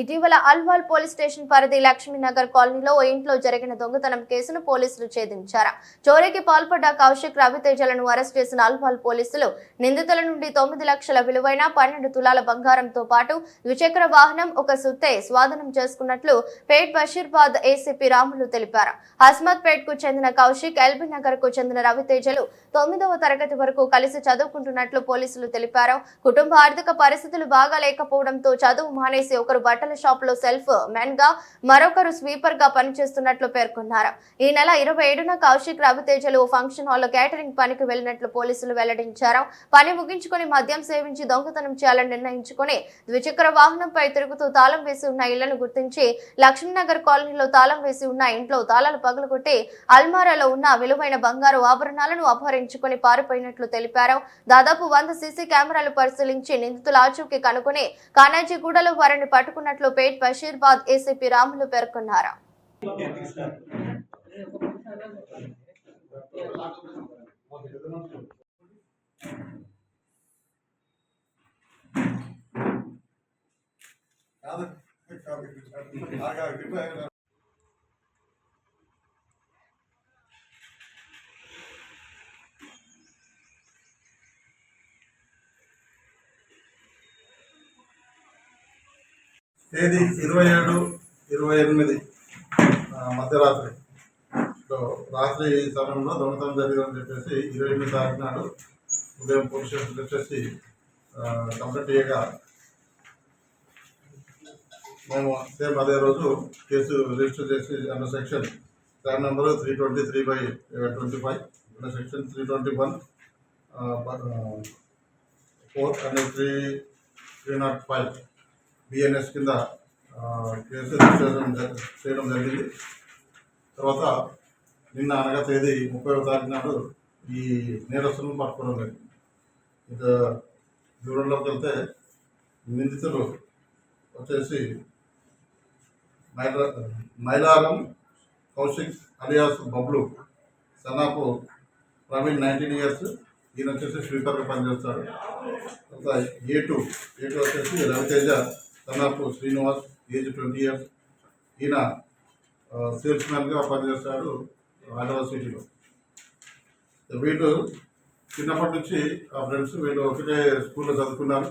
ఇటీవల Alwal police station పరిధి లక్ష్మీనగర్ కాలనీలో ఓ ఇంట్లో జరిగిన దొంగతనం కేసును పోలీసులు ఛేదించారు. చోరీకి పాల్పడ్డ కౌశిక్ రవితేజలను అరెస్ట్ చేసిన అల్వాల్ పోలీసులు నిందితుల నుండి తొమ్మిది లక్షల విలువైన పన్నెండు తులాల బంగారంతో పాటు ద్విచక్ర వాహనం ఒక సుత్తే స్వాధీనం చేసుకున్నట్లు పేట్ బషీర్బాద్ ఏసీపీ రాములు తెలిపారు. హస్మత్ పేట్కు చెందిన కౌశిక్ ఎల్బీ నగర్కు చెందిన రవితేజలు తొమ్మిదవ తరగతి వరకు కలిసి చదువుకుంటున్నట్లు పోలీసులు తెలిపారు. కుటుంబ ఆర్థిక పరిస్థితులు బాగా లేకపోవడంతో చదువు మానేసి ఒకరు బట్టల షాప్లో సెల్ఫ్ మెన్గా మరొకరు స్వీపర్గా పనిచేస్తున్నట్లు పేర్కొన్నారు. ఈ నెల ఇరవై ఏడున కౌశిక్ రవితేజలు ఫంక్షన్ హాల్లో కేటరింగ్ పనికి వెళ్ళినట్లు పోలీసులు వెల్లడించారు. పని ముగించుకొని మద్యం సేవించి దొంగతనం చేయాలని నిర్ణయించుకుని ద్విచక్ర వాహనంపై తిరుగుతూ తాళం వేసి ఉన్న ఇళ్ళను గుర్తించి లక్ష్మీనగర్ కాలనీలో తాళం వేసి ఉన్న ఇంట్లో తాళాలు పగలగొట్టి అల్మారాలో ఉన్న విలువైన బంగారు ఆభరణాలను అపహరించుకొని పారిపోయినట్లు తెలిపారు. దాదాపు వంద సీసీ కెమెరాలు పరిశీలించి నిందితుల ఆచూకీ కనుగొని కానాజీగూడలో వారిని పట్టుకున్నట్లు పేట్ బషీర్బాద్ ఏసీపీ రాములు పేర్కొన్నారు. కాదు తేదీ ఇరవై ఏడు ఇరవై ఎనిమిది మధ్యరాత్రి. సో రాత్రి సమయంలో దొంగతనం జరిగిందని చెప్పేసి ఇరవై ఎనిమిది తారీఖు నాడు ఉదయం పోలీస్ స్టేషన్కి వచ్చేసి కంప్లైంట్ చేయగా మేము సేమ్ అదే రోజు కేసు రిజిస్టర్ చేసి అన్న section plan number three twenty three by twenty five under section three twenty one four and three three not five. BNS కింద కేసు రిజిస్ట్రేషన్ చేయడం జరిగింది. తర్వాత నిన్న అనగా తేదీ ముప్పై తారీఖు నాడు ఈ నేరస్తులను పట్టుకోవడం జరిగింది. ఇక దూరంలోకి వెళ్తే నిందితులు వచ్చేసి మైల Mylaram Kaushik alias Bablu Sanapu Praveen nineteen years ఈయన వచ్చేసి స్వీపర్గా పనిచేస్తాడు. తర్వాత ఏ టూ ఏ టూ వచ్చేసి Raviteja Sannapur Srinivas age twenty years. ఈయన సేల్స్ మ్యాన్గా పనిచేస్తాడు హైదరాబాద్ సిటీలో. వీళ్ళు చిన్నప్పటి నుంచి ఆ ఫ్రెండ్స్ వీళ్ళు ఒకటే స్కూల్లో చదువుకున్నారు.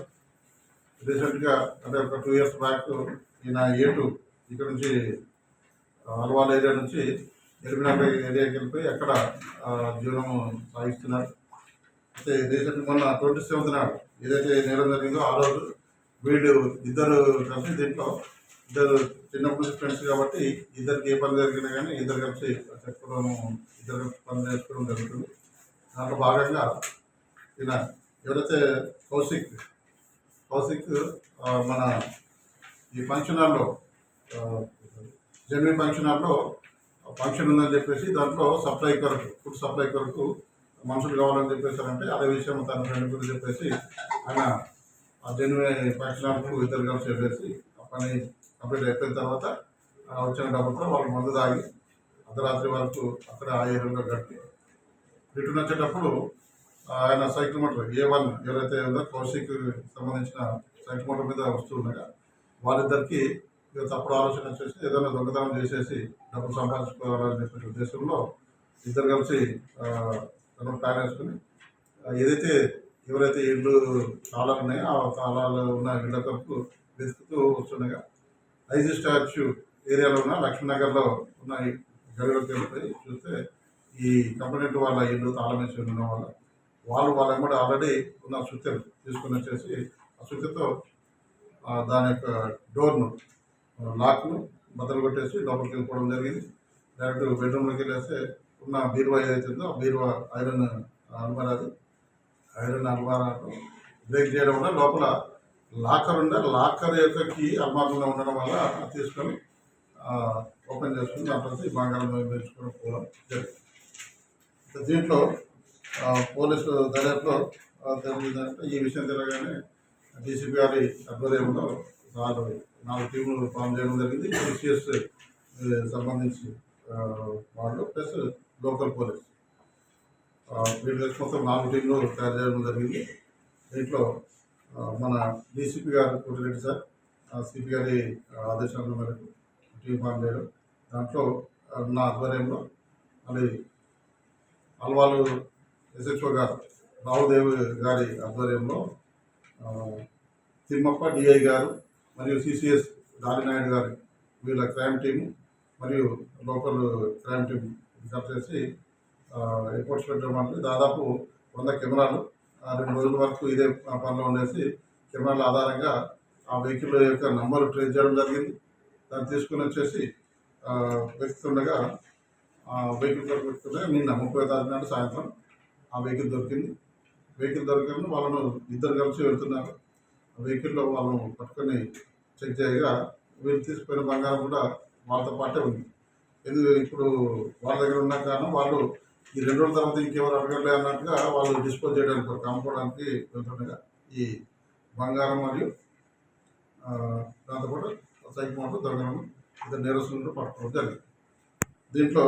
రీసెంట్గా అంటే ఒక టూ ఇయర్స్ బ్యాక్ ఈయన ఏటు ఇక్కడ నుంచి అల్వాల్ ఏరియా నుంచి ఎలిమినాపై ఏరియాకి వెళ్ళిపోయి అక్కడ జీవనం సాగిస్తున్నారు. అయితే రీసెంట్ మొన్న ట్వంటీ సెవెంత్ నాడు ఏదైతే నేరం జరిగిందో ఆ రోజు వీళ్ళు ఇద్దరు కలిసి దీంట్లో ఇద్దరు చిన్నప్పుడు ఫ్రెండ్స్ కాబట్టి ఇద్దరికి ఏ పని జరిగినా కానీ ఇద్దరు కలిసి చెప్పుకోవడం ఇద్దరు కలిసి పని చేసుకోవడం జరుగుతుంది. దాంట్లో భాగంగా ఈయన ఎవరైతే కౌశిక్ కౌశిక్ మన ఈ ఫంక్షన్ హాల్లో జన్మి ఫంక్షన్ హాల్లో ఫంక్షన్ ఉందని చెప్పేసి దాంట్లో సప్లై కొరకు ఫుడ్ సప్లై కొరకు మనుషులు కావాలని చెప్పేసారంటే అదే విషయం తన ఫ్రెండ్ గురించి చెప్పేసి ఆయన ఆ జన్మి ఇద్దరుగా ఇద్దరు కలిసి చెప్పేసి ఆ పని కంప్లీట్ అయిపోయిన తర్వాత వచ్చిన డబ్బులతో వాళ్ళు మందు తాగి అర్ధరాత్రి వరకు అక్కడ ఆ ఏరియాలో గడిపి రిటర్న్ వచ్చేటప్పుడు ఆయన సైకిల్ మోటార్ ఏ వన్ ఎవరైతే ఉందో కౌశిక్ సంబంధించిన సైకిల్ మోటార్ మీద వస్తుండగా వాళ్ళిద్దరికి తప్పుడు ఆలోచన వచ్చేసి ఏదైనా దొంగతనం చేసేసి డబ్బులు సంపాదించుకోవాలని చెప్పిన ఉద్దేశంలో ఇద్దరు కలిసి తను ప్లాన్ వేసుకుని ఏదైతే ఎవరైతే ఇళ్ళు తాళాలు ఉన్నాయో ఆ తాళాలు ఉన్న ఇళ్ళ తప్పు వెతుకుతూ వస్తుండగా ఐజీ స్టాచ్యూ ఏరియాలో ఉన్న లక్ష్మీనగర్లో ఉన్న గడిలోకి వెళ్ళిపోయి చూస్తే ఈ కంపెనీ వాళ్ళ ఇల్లు తాళం వేసి ఉండడం వల్ల వాళ్ళు వాళ్ళ కూడా ఆల్రెడీ ఉన్న సుత్యం తీసుకుని వచ్చేసి ఆ సుత్యతో దాని యొక్క డోర్ను లాక్ను బద్దలు కొట్టేసి లోపలికి వెళ్ళిపోవడం జరిగింది. డైరెక్ట్ బెడ్రూమ్లోకి వెళ్ళేస్తే ఉన్న బీరువా ఏదైతే ఉందో ఆ బీరువా ఐరన్ అల్మారా ఐరన్ అల్మారా బ్రేక్ చేయడం వల్ల లోపల లాకర్ ఉండే లాకర్ యొక్క కీ అల్మారంలో ఉండడం వల్ల తీసుకొని ఓపెన్ చేసుకుని దాంట్లో ఈ బంగారం పెంచుకొని పోవడం జరిగింది. దీంట్లో పోలీసు దర్యాప్తులో తెలియదంటే ఈ విషయం తెలియగానే డీసీపీ గారి ఆధ్వర్యంలో నాలుగు నాలుగు టీములు ఫామ్ చేయడం జరిగింది. సిసిఎస్ సంబంధించి వాళ్ళు ప్లస్ లోకల్ పోలీస్. వీళ్ళు కోసం మొత్తం నాలుగు టీంలు తయారు చేయడం జరిగింది. దీంట్లో మన డీసీపీ గారు కోటిరెడ్డి సార్ సిపి గారి ఆదేశాల మేరకు టీం ఫామ్ చేయడం. దాంట్లో నా ఆధ్వర్యంలో మళ్ళీ అల్వాలు ఎస్హెచ్ఓ గారు రావుదేవి గారి ఆధ్వర్యంలో తిమ్మప్ప డిఐ గారు మరియు సిసిఎస్ దారినాయుడు గారు వీళ్ళ క్రైమ్ టీము మరియు లోకల్ క్రైమ్ టీం కలిసి చేసి రిపోర్ట్స్ పెట్టడం అంటే దాదాపు వంద కెమెరాలు. రెండు రోజుల వరకు ఇదే పనిలో ఉండేసి కెమెరాల ఆధారంగా ఆ వెహికల్ యొక్క నంబర్ ట్రేస్ చేయడం జరిగింది. దాన్ని తీసుకుని వచ్చేసి ఆ, వెతుకుతుండగా ఆ వెహికల్ దొరుకుతుండగా నిన్న ముప్పై తారీఖు నాడు సాయంత్రం ఆ వెహికల్ దొరికింది. వెహికల్ దొరికింది వాళ్ళను ఇద్దరు కలిసి వెళ్తున్నారు. ఆ వెహికల్లో వాళ్ళను పట్టుకొని చెక్ చేయగా వీళ్ళు తీసుకుపోయిన బంగారం కూడా వాళ్ళతో పాటే ఉంది. ఎందుకు? ఇప్పుడు వాళ్ళ దగ్గర ఉన్న కారణం వాళ్ళు ఈ రెండు రోజుల తర్వాత ఇంకెవరు అడగలే అన్నట్టుగా వాళ్ళు డిస్పోజ్ చేయడానికి అమ్ముకోవడానికి వెళ్తుండగా ఈ బంగారం మరియు దాంతోపాటు సైకి మాటలు దొంగలను ఇద్దరు నేరస్తులను పట్టుకోవడం జరిగింది. దీంట్లో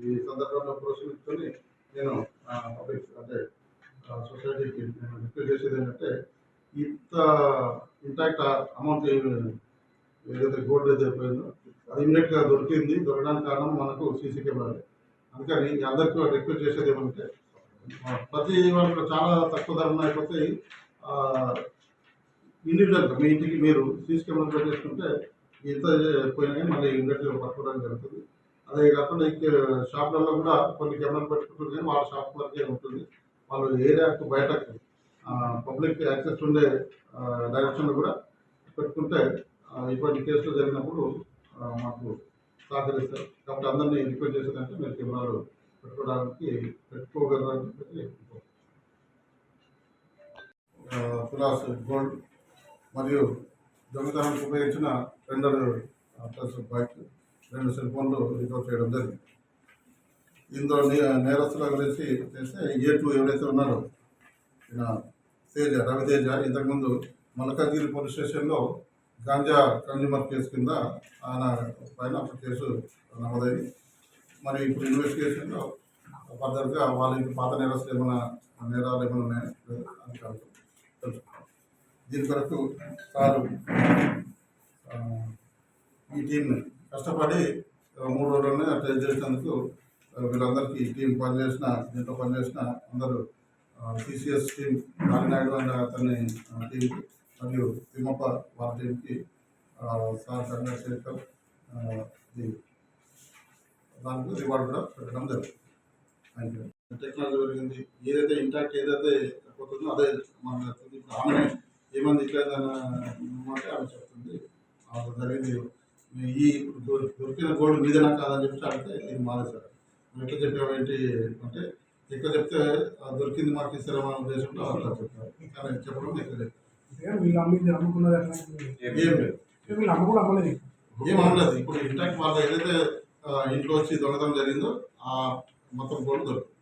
ఈ సందర్భంలో ప్రోత్సహించుకొని నేను పబ్లిక్ అంటే సొసైటీకి నేను రిక్వెస్ట్ చేసేది ఏంటంటే ఇంత ఇంటాక్ట్ అమౌంట్ ఏదైతే గోల్డ్ ఏదైపోయిందో అది ఇమ్మీడియట్గా దొరికింది దొరకడానికి కారణం మనకు సీసీ కెమెరా అందుకని అందరికీ రిక్వెస్ట్ చేసేది ఏమంటే ప్రతి వాళ్ళకి చాలా తక్కువ ధర అయిపోతే ఇండివిజువల్గా మీ ఇంటికి మీరు సీసీ కెమెరా పెట్టేసుకుంటే ఎంత పోయినా మళ్ళీ ఇండస్ట్రీ పట్టుకోవడం జరుగుతుంది. అదే కాకుండా ఇక షాపులలో కూడా కొన్ని కెమెరాలు పెట్టుకుంటుంది కానీ వాళ్ళ షాప్ వరకే ఉంటుంది. వాళ్ళు ఏరియాకు బయటకు పబ్లిక్ యాక్సెస్ ఉండే డైరెక్షన్లో కూడా పెట్టుకుంటే ఇటువంటి కేసులు జరిగినప్పుడు మాకు సహకరిస్తారు. కాబట్టి అందరినీ రిక్వెస్ట్ చేశారంటే మీరు కెమెరాలు పెట్టుకోవడానికి పెట్టుకోగలరని చెప్పి ఫిలాస్ గోల్డ్ మరియు దొంగతనానికి ఉపయోగించిన రెండు ప్లస్ బైక్ రెండు సెల్ ఫోన్లు రికవర్ చేయడం జరిగింది. ఇందులో నే- నేరస్తుల గురించి చేస్తే ఏ టూ ఎవరైతే ఉన్నారో ఈయన తేజ రవితేజ ఇంతకుముందు మల్కాగిరి పోలీస్ స్టేషన్లో గాంజా కన్జ్యూమర్ కేసు కింద ఆయన పైన ఒక కేసు నమోదైంది. మరి ఇప్పుడు ఇన్వెస్టిగేషన్లో ఫర్దర్గా వాళ్ళకి పాత నేరస్తులు ఏమైనా నేరాలు ఏమైనా ఉన్నాయని అని కనుక్కో- దీని కొరకు సారు ఈ టీంని కష్టపడి మూడు రోజుల్లోనే ట్రైన్ చేసినందుకు వీళ్ళందరికీ ఈ టీం పనిచేసిన దీంట్లో పనిచేసిన అందరూ సిసిఎస్ టీం నారాయణ అనే అతని టీంకి మరియు తిమ్మప్ప వాళ్ళ టీంకి సార్ చంద్రశేఖర్ ఆ, ఇది దానికి రివార్డు కూడా పెట్టడం జరుగుతుంది థ్యాంక్ యూ టెక్నాలజీ పెరిగింది ఏదైతే ఇంటాక్ట్ ఏదైతే పోతుందో అదే మన ఇప్పుడు ఆమె ఏమంది ఇట్లా అంటే ఆమె చెప్తుంది. ఆ జరిగింది. ఈ దొరికిన గోల్డ్ మీదనా కాదని చెప్పి అంటే ఇది మాదే సార్. ఎట్లా చెప్పాము ఏంటి అంటే ఎక్కువ చెప్తే ఆ దొరికింది మాకు ఇస్తారేమో అనే ఉద్దేశంలో అట్లా చెప్తారు కానీ చెప్పడం ఎక్కువ చెప్తారు వీళ్ళు అమ్మింది అమ్ముకున్నది ఎట్లా ఏం లేదు. అంటే వీళ్ళు అమ్మలేదు. ఏం అనలేదు ఇప్పుడు ఇంటాక్ట్ వాళ్ళ ఏదైతే ఇంట్లో వచ్చి దొంగతనం జరిగిందో ఆ మొత్తం గోల్డ్ దొరుకుతుంది